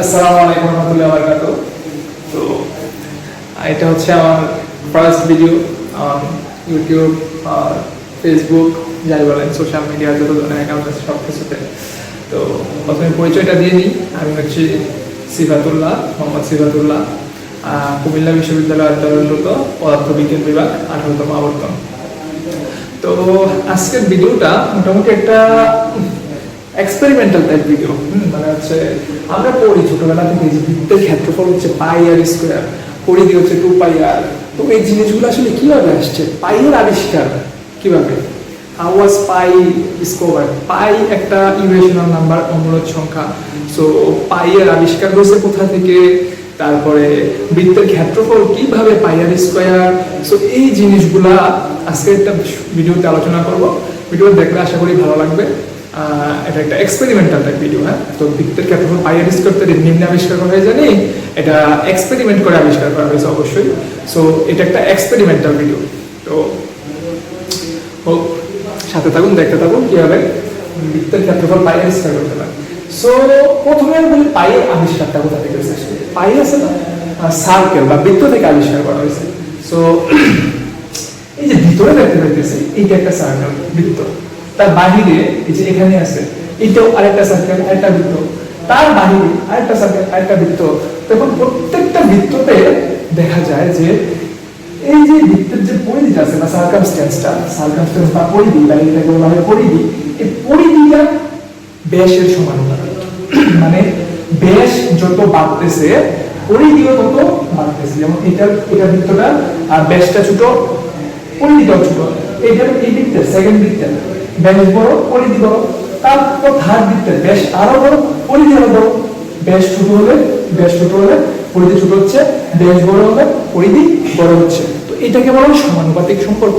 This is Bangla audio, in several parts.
আসসালামু আলাইকুম রহমতুল্লাহ বারকাত। তো, এটা হচ্ছে আমার ফার্স্ট ভিডিও ইউটিউব আর ফেসবুক যাই বলেন সোশ্যাল মিডিয়া যত ধরনের অ্যাকাউন্ট আছে সব কিছুতে তো, প্রথমে পরিচয়টা দিয়ে নিই আমি হচ্ছি সিফাতুল্লাহ, মোহাম্মদ সিফাতুল্লাহ কুমিল্লা বিশ্ববিদ্যালয় অন্তর্গত পদার্থবিজ্ঞান বিভাগ, আঠারোতম আবর্তন। তো, আজকের ভিডিওটা মোটামুটি একটা এক্সপেরিমেন্টাল টাইপ ভিডিও মানে হচ্ছে আমরা পড়ি ছোটবেলা থেকে যে বৃত্তের ক্ষেত্রফল হচ্ছে পাই আর স্কোয়ার পরিধি হচ্ছে টু পাই আর। তো এই জিনিসগুলো আসলে কীভাবে আসছে? পাইয়ের আবিষ্কার কীভাবে? হাউ ওয়াজ পাই ডিসকভার পাই একটা ইকুয়েশনাল নাম্বার অমূলক সংখ্যা। সো পাইয়ের আবিষ্কার হয়েছে কোথা থেকে? তারপরে বৃত্তের ক্ষেত্রফল কীভাবে পাইয়ার স্কোয়ার সো এই জিনিসগুলা আজকে একটা ভিডিওতে আলোচনা করব। ভিডিও দেখলে আশা করি ভালো লাগবে। এটা একটা এক্সপেরিমেন্টাল টাইপ ভিডিও হ্যাঁ? তো বৃত্তের ক্ষেত্রফল পাইয়ার স্কোয়ার তো নিম্নে আবিষ্কার করা হয়ে জানি, এটা এক্সপেরিমেন্ট করে আবিষ্কার করা হয়েছে অবশ্যই। সো এটা একটা এক্সপেরিমেন্টাল ভিডিও তো, হোক, সাথে থাকুন, দেখতে থাকুন কীভাবে বৃত্তের ক্ষেত্রফল পাইয়ের স্কোয়ার করতে পারে সো প্রথমে বলি পাইয়ের আবিষ্কারটা কোথা থেকে হয়েছে পাই আছে না? সার্কেল বা বৃত্ত থেকে আবিষ্কার করা হয়েছে। সো এই যে ভিতরে দেখতে পাইতেছি, এইটা একটা সার্কেল বৃত্ত। তার বাহিরে, এই যে এখানে আছে, এটাও আরেকটা সার্কেল আরেকটা বৃত্ত। তার বাহিরে আরেকটা সার্কেল আরেকটা বৃত্ত। তখন প্রত্যেকটা বৃত্ততে দেখা যায় যে এই যে বৃত্তের যে পরিধিটা আছে, বা বা পরিধি, বা এটাকে বলা হয় পরিধি, এই পরিধিটা ব্যাসের সমানুপাতিক মানে ব্যাস যত বাড়তেছে, পরিধিও তত বাড়তেছে। যেমন এটা এটা বৃত্তটা, আর ব্যাসটা ছোট, পরিধিটাও ছোট। এইটার এই বৃত্তের সেকেন্ড বৃত্তের। ব্যাস বড়, পরিধি বড়। তারপর ধার বৃত্তের ব্যাস আরও বড়, পরিধি আরও বড়। ব্যাস ছোট হলে ব্যাস ছোট হলে পরিধি ছোট হচ্ছে ব্যাস বড় হলে পরিধি বড় হচ্ছে। তো এটাকে বলা সমানুপাতিক সম্পর্ক।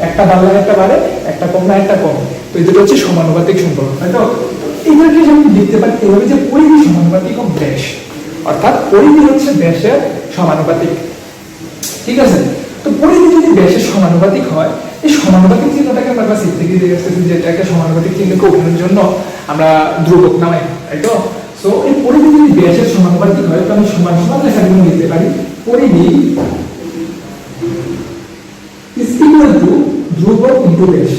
একটা বাড়লে একটা বাড়ে, একটা কম না একটা কম। তো এটা হচ্ছে সমানুপাতিক সম্পর্ক, তাই তো? এটাকে আমি লিখতে পারি এভাবে যে পরিধি সমানুপাতিক ও ব্যাস অর্থাৎ পরিধি হচ্ছে ব্যাসের সমানুপাতিক। ঠিক আছে? তো পরিধি যদি ব্যাসের সমানুপাতিক হয় এই সমানুপাতিক চিহ্নটাকে আমরা দেখে আসতেছি যে একটা সমানুপাতিক চিহ্নকে জন্য আমরা নামাই, তাই তো? সো এই পরিধি যদি ব্যাসের সমানুপাতিক হয় তো আমি সমান সমান লেখাগুলো লিখতে পারি। পরিধি ধ্রুবক ইন্টু ব্যাস।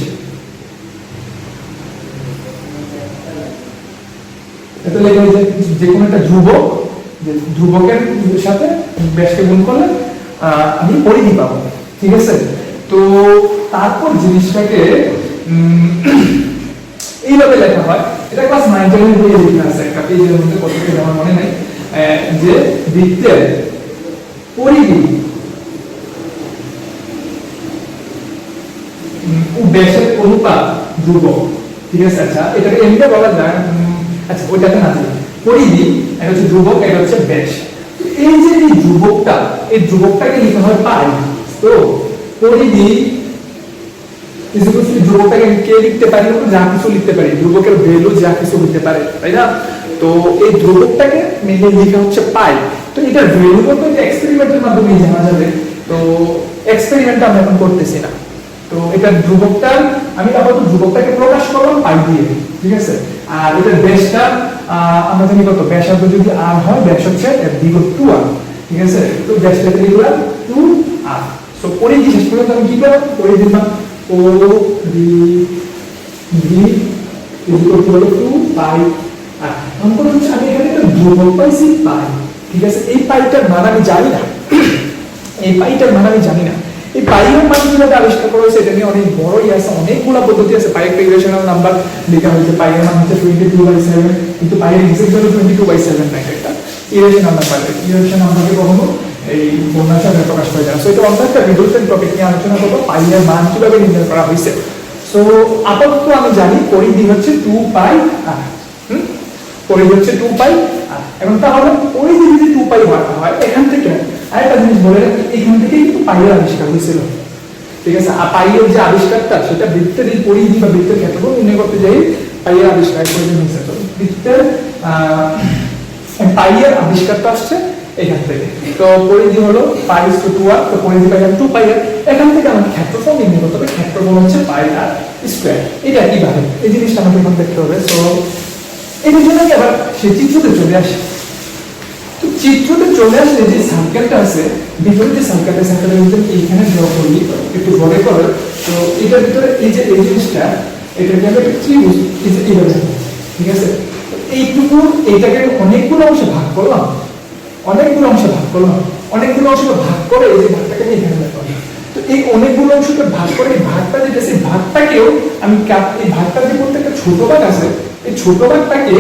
এটা লেখা হয়েছে যে কোনো একটা ধ্রুবক, যে ধ্রুবকের সাথে ব্যাসকে গুণ করলে আমি পরিধি পাবো, ঠিক আছে? তো তারপর জিনিসটাকে এইভাবে লেখা হয়। এটা ক্লাস নাইন বইয়ে লেখা আছে একটা পেজের মধ্যে কত পেজ আমার মনে নেই যে বৃত্তের পরিধি ব্যাসের অনুপাত ধ্রুবক। ঠিক আছে? আচ্ছা এটাকে বলা যায় আচ্ছা ওইটাতে না পরিধি, এটা হচ্ছে ধ্রুবক, এটা হচ্ছে ব্যাস। এই যে এই ধ্রুবকটা, এই ধ্রুবকটাকে লিখতে হয় পাই তো পরিধি আমি কে লিখতে পারি? যা কিছু লিখতে পারি। ধ্রুবকের ভ্যালু যা কিছু লিখতে পারে, তাই না? তো এই ধ্রুবকটাকে মিলিয়ে লেখা হচ্ছে পাই তো এটা ভ্যালু কত এক্সপেরিমেন্টের মাধ্যমে জানা যাবে। তো এক্সপেরিমেন্টটা আমরা এখন করতেছি না। তো এটা ধ্রুবকটা, আমি আপাতত ধ্রুবকটাকে প্রকাশ করলাম পাই দিয়ে। ঠিক আছে? আর এটা ব্যাসটা আমরা জানি কত? ব্যাসার্ধ যদি আর হয়, ব্যাস হচ্ছে বিগত টু আর ঠিক আছে? তো ব্যাসটাকে টু আর সো পরিধি শেষ পর্যন্ত আমি কি করলাম পরিধি দিলাম ও ডি ইজ ইকুয়াল টু হলো টু পাই আর নম্বর হচ্ছে আমি এখানে একটা ধ্রুবক পাইছি পাই ঠিক আছে? এই পাইটার মান আমি জানি না। এই পাইটার মান আমি জানি না। এই পাইয়ের মান কীভাবে আবিষ্কার করা হয়েছে এটা নিয়ে অনেক বড়ই আছে, অনেকগুলো পদ্ধতি আছে। পাই একটা ইকুয়েশনাল নাম্বার লেখা হয়েছে। পাইয়ের মান হচ্ছে টোয়েন্টি টু বাই সেভেন কিন্তু পাইয়ের হিসেব টোয়েন্টি টু বাই সেভেন একটা ইকুয়েশনাল নাম্বার ইকুয়েশন নাম্বারকে কখনো এই সাথে প্রকাশ করা যায় সো এটা অন্য একটা রিভলিউশন টপিক নিয়ে আলোচনা করব পাইয়ের মান কীভাবে নির্ণয় করা হয়েছে সো আপাতত আমি জানি পরিধি হচ্ছে টু পাই আর হুম? পরিধি হচ্ছে টু পাই আর এখন তাহলে পরিধি যদি টু পাই হয়, এখান থেকে আরেকটা জিনিস বলে রাখি, এখান থেকে কিন্তু পাইয়ের আবিষ্কার হয়েছিল ঠিক আছে? আর পাইয়ের যে আবিষ্কারটা, সেটা বৃত্তের এই পরিধি বা বৃত্তের ক্ষেত্রফল নির্ণয় করতে যাই পাইয়ের আবিষ্কার প্রয়োজন হয়েছে বৃত্তের পাইয়ের আবিষ্কারটা আসছে এখান থেকে। তো পরিধি হলো পাই আর তো পরিধি পাই টু পাই এখান থেকে আমাকে ক্ষেত্রফল নির্ণয় করতে হবে। ক্ষেত্রফল হচ্ছে পাই আর স্কোয়ার এটা কীভাবে? এই জিনিসটা আমাকে এখন দেখতে হবে। তো এটার জন্য আবার সে চিত্রতে চলে আসে। তো চিত্রতে চলে আসলে যে সার্কেলটা আছে, ভিতরে যে সার্কেলটা সার্কেলের ভিতরে এইখানে ড্র করি? একটু বড় করে। তো এটার ভিতরে এই যে, এই জিনিসটা, এটাকে আমি একটা ত্রিভুজ এই এইভাবে। ঠিক আছে? এইটুকু, এইটাকে অনেকগুলো অংশে ভাগ করলাম। অনেকগুলো অংশে ভাগ করলাম। অনেকগুলো অংশে ভাগ করে এই যে ভাগটাকে আমি এখানে রাখলাম তো এই অনেকগুলো অংশকে ভাগ করে এই ভাগটা যেটা সেই ভাগটাকেও আমি এই ভাগটার যে প্রত্যেকটা ছোট ভাগ আছে, এই ছোট ভাগটাকে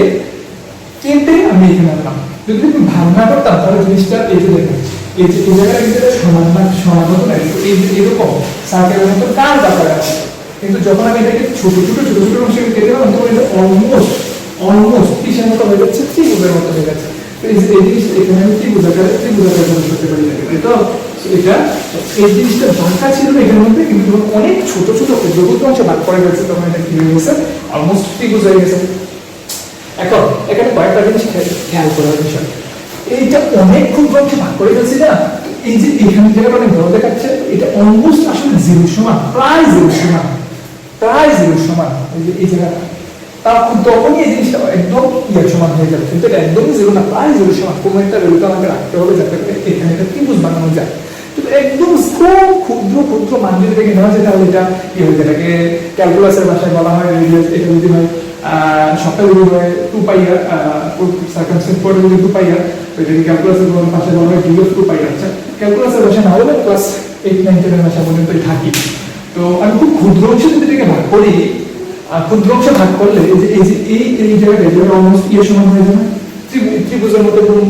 কেটে আমি এখানে আনলাম। যদি আমি ভাগ না করতাম, তাহলে জিনিসটা এই যে দেখেন এই যে এই জায়গাটা সমান না সমান মতো না এই যে এরকম সার্কেলের মতো কার ব্যাপারে আছে? কিন্তু যখন আমি এটাকে ছোট ছোট ছোট ছোট অংশে কেটে দিলাম তখন এটা অলমোস্ট অলমোস্ট কিসের মতো হয়ে যাচ্ছে? ত্রিভুজের মতো হয়ে যাচ্ছে। এই জিনিসটা এখানে আমি ত্রিভুজ আকারে ত্রিভুজ আকারে করতে পারি তাই তো এটা এই জিনিসটা বাঁকা ছিল না এখানের মধ্যে কিন্তু অনেক ছোট ছোট ক্ষুদ্র অংশে ভাগ করা গেছে তখন এটা কি হয়ে গেছে অলমোস্ট ত্রিভুজ হয়ে গেছে এখন এখানে কয়েকটা জিনিস খেয়াল করার বিষয় এইটা অনেক ক্ষুদ্র অংশে ভাগ করে ফেলছি না এই যে এখানে জায়গাটা অনেক বড় দেখাচ্ছে এটা অলমোস্ট আসলে জিরো সমান প্রায় জিরো সমান প্রায় জিরো সমান এই এই জায়গাটা তখনই এই জিনিসটা একদম ইয়ের সমান হয়ে যাবে। কিন্তু এটা একদমই জিরো না, প্রায় জিরো সমান। কোনো একটা আমাকে রাখতে হবে যাতে এখানে একটা ত্রিভুজ বানানো যায়। কিন্তু একদম খুব ক্ষুদ্র ক্ষুদ্র মান যদি থেকে নেওয়া যায়, তাহলে এটা হয়ে? এটাকে ক্যালকুলাসের ভাষায় বলা হয় এটা যদি হয় সবটা যদি হয় টু পাইয়ার সার্কামস্টেন্স পরে যদি টু পাইয়ার তো এটাকে ক্যালকুলাসের ভাষায় বলা হয় টু পাইয়ার আচ্ছা ক্যালকুলাসের ভাষা না হলে এইট নাইন টেনের ভাষা পর্যন্ত থাকি। তো আমি খুব ক্ষুদ্র অংশ যদি এটাকে ভাগ করি আর ক্ষুদ্র অংশ ভাগ করলে এই যে, এই এই জায়গাটা ইয়ে সমান হয়ে যাবে। ত্রিভু- ত্রিভুজের মধ্যে কোনো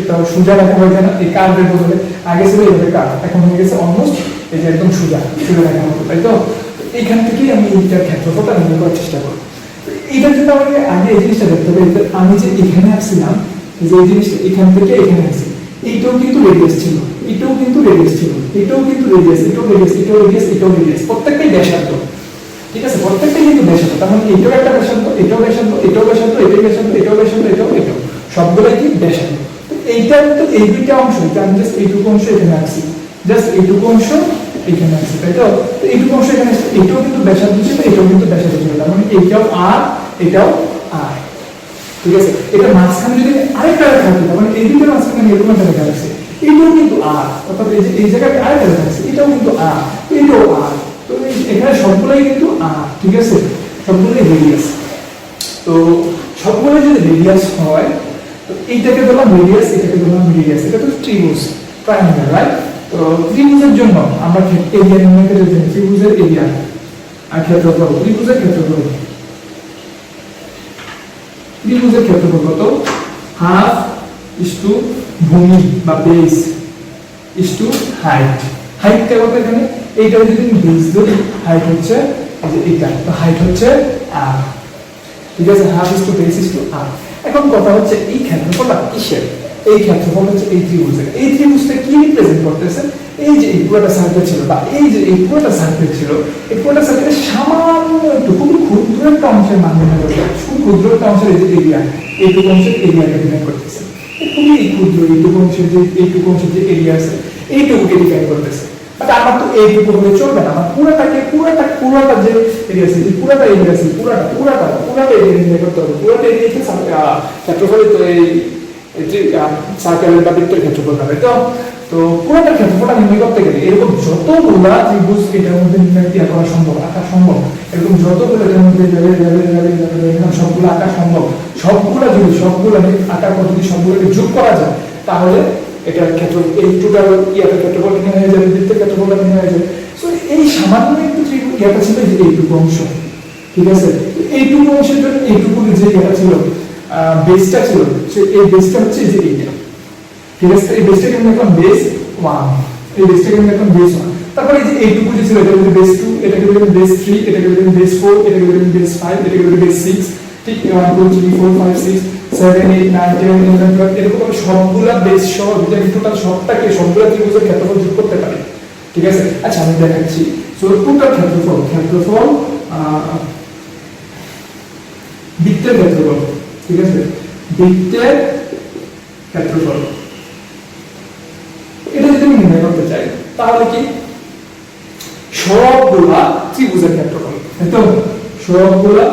এটা সোজা রেখা হয়ে যায় না, এই কার্ভের বদলে। আগে ছিল এইভাবে কার্ভ এখন হয়ে গেছে অলমোস্ট এই যে একদম সোজা সোজা রেখা মতো, তাই তো? এইখান থেকেই আমি এইটার ক্ষেত্রফলটা নির্ণয় করার চেষ্টা করব। এইটার জন্য আমাকে আগে এই জিনিসটা দেখতে হবে আমি যে এখানে আসছিলাম যে এই জিনিসটা এখান থেকে এখানে আসছি এইটাও কিন্তু রেডিয়াস ছিল এটাও কিন্তু রেডিয়াস ছিল এটাও কিন্তু রেডিয়াস এটাও রেডিয়াস এটাও রেডিয়াস এটাও রেডিয়াস প্রত্যেকটাই ব্যাসার্ধ। ঠিক আছে, প্রত্যেকটা কিন্তু ব্যাসার্ধ তার মানে এটাও একটা ব্যাসার্ধ এটাও ব্যাসার্ধ এটাও ব্যাসার্ধ এটাও ব্যাসার্ধ এটাও ব্যাসার্ধ এটাও এটাও সবগুলাই কি ব্যাসার্ধ তো এইটা তো এই দুইটা অংশ, এটা আমি জাস্ট এইটুকু অংশ এখানে আছি জাস্ট এইটুকু অংশ এখানে আছে তাই তো? এইটুকু অংশ এখানে আছে। এটাও কিন্তু ব্যাসার্ধ ছিল এটাও কিন্তু ব্যাসার্ধ ছিল তার মানে এইটাও আর, এটাও আর। ঠিক আছে? এটা মাঝখানে যদি আরেকটা রেখা থাকে, তার মানে এই দুটোর মাঝখানে এরকম একটা রেখা আছে। এটাও কিন্তু আর, অর্থাৎ এই জায়গায় আরেকটা রেখা আছে, এটাও কিন্তু আর, এটাও আর। এখানে সবগুলাই কিন্তু আর ঠিক আছে? সবগুলোই রেডিয়াস তো সবগুলো যদি রেডিয়াস হয়, তো এইটাকে বললাম রেডিয়াস এটাকে বললাম রেডিয়াস এটা তো ত্রিভুজ ট্রায়াঙ্গেল রাইট তো ত্রিভুজের জন্য আমরা এরিয়া নির্ণয় করতে জানি ত্রিভুজের এরিয়া আর ক্ষেত্রফল, ত্রিভুজের ক্ষেত্রফল ত্রিভুজের ক্ষেত্রফল কত? হাফ ইস টু ভূমি বা base into height height কত এখানে? এইটা যদি আমি বেস ধরি হাইট হচ্ছে এই যে এটা তো হাইট হচ্ছে আর ঠিক আছে? Half into base into r এখন কথা হচ্ছে এই ক্ষেত্রফলটা কিসের? এই ক্ষেত্রফল হচ্ছে এই ত্রিভুজের। এই ত্রিভুজটা কি রিপ্রেজেন্ট করতেছে? এই যে এই পুরোটা সার্কেল ছিল বা এই যে এই পুরোটা সার্কেল ছিল, এই পুরোটা সার্কেলের সামান্য একটু খুবই ক্ষুদ্র একটা অংশের করতে খুব ক্ষুদ্র একটা অংশের এই যে এরিয়া এইটুকু অংশের এরিয়াকে ডিফাইন করতেছে। খুবই ক্ষুদ্র এইটুকু অংশের যে এইটুকু অংশের যে এরিয়া আছে, এইটুকুকে ডিফাইন করতেছে। পুরোটা যে করতে হবে পুরোটা তো যতগুলা ত্রিভুজ এটার মধ্যে করা সম্ভব আঁকা সম্ভব এরকম যতগুলো এটার মধ্যে সবগুলো আঁকা সম্ভব সবগুলো যদি সবগুলো আঁকার পদ্ধতি সবগুলোকে যোগ করা যায় তাহলে এটার ক্ষেত্র এই টোটাল ইয়াটার ক্ষেত্রফল নির্ণয় হয়ে যাবে ক্ষেত্রফলটা নির্ণয় হয়ে যাবে। সো এই সামান্য একটু যে ইয়াটা ছিল এইটুকু অংশ, ঠিক আছে? এইটুকু অংশের জন্য এইটুকু যে ইয়াটা ছিল বেসটা ছিল, সে এই বেসটা হচ্ছে যে এইটা। ঠিক আছে? এই বেসটাকে আমি এখন বেস ওয়ান এই বেসটাকে আমি এখন বেস ওয়ান তারপরে এই যে এইটুকু যে ছিল এটা বলি বেস টু এটাকে বলি বেস থ্রি এটাকে বলি বেস ফোর এটাকে বলি বেস ফাইভ এটাকে বলি বেস সিক্স ঠিক one two three four five six এটা যদি আমি নির্ণয় করতে চাই তাহলে কি? সবগুলা ত্রিভুজের ক্ষেত্রফল তাই তো সবগুলা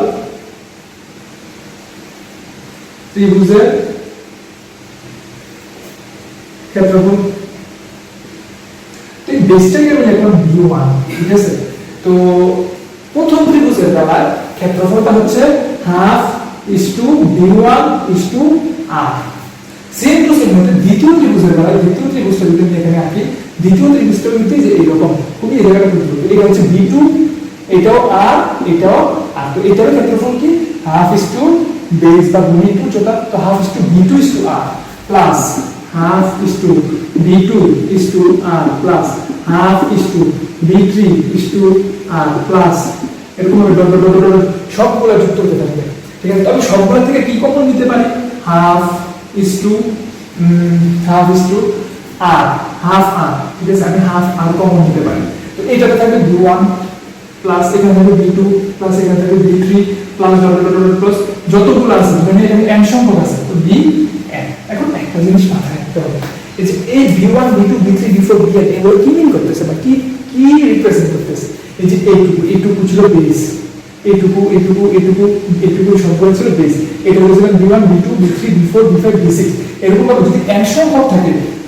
ত্রিভুজের ক্ষেত্রফল তো বেসটাকে আমি লিখলাম বি ওয়ান ঠিক আছে তো প্রথম ত্রিভুজের বেলায় ক্ষেত্রফলটা হচ্ছে half into B one into r same same মধ্যে দ্বিতীয় ত্রিভুজের বেলায় দ্বিতীয় ত্রিভুজটা যদি আমি এখানে আঁকি দ্বিতীয় ত্রিভুজটা কিন্তু যে এইরকম খুবই এই জায়গাটা কিন্তু এটা হচ্ছে বি টু এটাও আর এটাও আর তো এটার ক্ষেত্রফল কি হাফ ইস টু বেস বা ভূমি টু যেটা তো half into B two into r plus half into B two into r plus half into B three into r plus এরকম ডট ডট ডট সবগুলো যুক্ত হতে থাকবে। ঠিক আছে? তবে সবগুলো থেকে কি কমন নিতে পারি? Half into half into r half আর ঠিক আছে? আমি হাফ আর কমন নিতে পারি। তো এইটাতে থাকবে বি ওয়ান প্লাস এখানে থাকবে বি টু প্লাস এখানে থাকবে B three plus dot dot plus যতগুলো আছে মানে এখানে এন সংখ্যক আছে, তো বি এন এখন একটা জিনিস মাথায় রাখতে হবে, এই যে এই B one B two B three B four B N এগুলো কি মিন করতেছে বা কি কি রিপ্রেজেন্ট করতেছে? এই যে এইটুকু এইটুকু ছিল বেস এইটুকু এইটুকু এইটুকু এইটুকু সবগুলো ছিল বেস এটা বলেছিলাম B one B two B three B four B five B six এরকম যদি এন সংখ্যক থাকে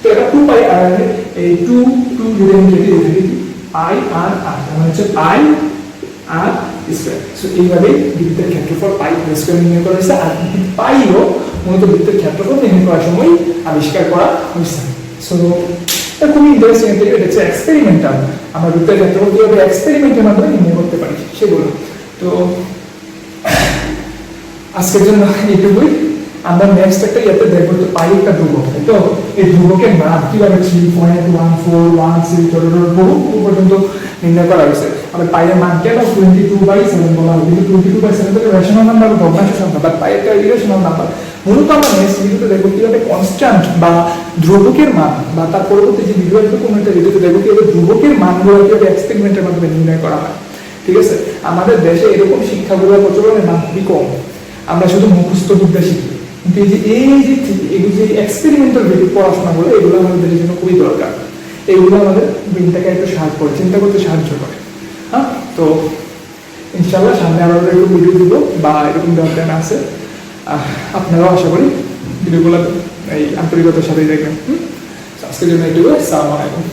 তো এটা টু পাই আর এই টু টু যদি আমি কেটে পাই আর আর মানে হচ্ছে পাই আর স্কয়ার সো এইভাবে বৃত্তের ক্ষেত্রফল পাই স্কয়ার নির্ণয় করা হয়েছে। আর পাইও মূলত বৃত্তের ক্ষেত্রফল নির্ণয় করার সময় আবিষ্কার করা হয়েছে। সো এটা খুবই ইন্টারেস্টিং একটা এটা হচ্ছে এক্সপেরিমেন্টাল আমরা বৃত্তের ক্ষেত্রফল কীভাবে এক্সপেরিমেন্টের মাধ্যমে নির্ণয় করতে পারি সেগুলো তো, আজকের জন্য এইটুকুই। আমরা নেক্সট একটা ইয়েতে দেখব তো পাই একটা ধ্রুবক, তাই তো? এই ধ্রুবকের মান কীভাবে three point one four one six বহু পর্যন্ত নির্ণয় করা হয়েছে। আবার পাইয়ের মান কেন টোয়েন্টি টু বাই সেভেন বলা হয়। কিন্তু টোয়েন্টি টু বাই সেভেন থেকে রেশনাল নাম্বার ভগ্নাংশ সংখ্যা বাট পাইয়ের একটা ইরেশনাল নাম্বার মূলত আমরা নেক্সট ভিডিওতে দেখব কীভাবে কনস্ট্যান্ট বা ধ্রুবকের মান বা তার পরবর্তী যে ভিডিও আসবে কোনো একটা ভিডিওতে দেখব কীভাবে ধ্রুবকের মানগুলো কীভাবে এক্সপেরিমেন্টের মাধ্যমে নির্ণয় করা হয়। ঠিক আছে? আমাদের দেশে এরকম শিক্ষাগুলো প্রচলনের মান খুবই কম। আমরা শুধু মুখস্থ বিদ্যা শিখি। কিন্তু এই যে এই যে এগুলো যে এক্সপেরিমেন্টাল পড়াশোনাগুলো, এগুলো আমাদের জন্য খুবই দরকার। এগুলো আমাদের ব্রেনটাকে একটু সাহায্য করে, চিন্তা করতে সাহায্য করে। হ্যাঁ? তো ইনশাল্লাহ সামনে আরও একটু ভিডিও দিব, বা এরকম দেওয়ার আছে। আপনারাও আশা করি ভিডিওগুলো এই আন্তরিকতার সাথেই দেখবেন? আজকের জন্য এটুকু আসসালামু আলাইকুম।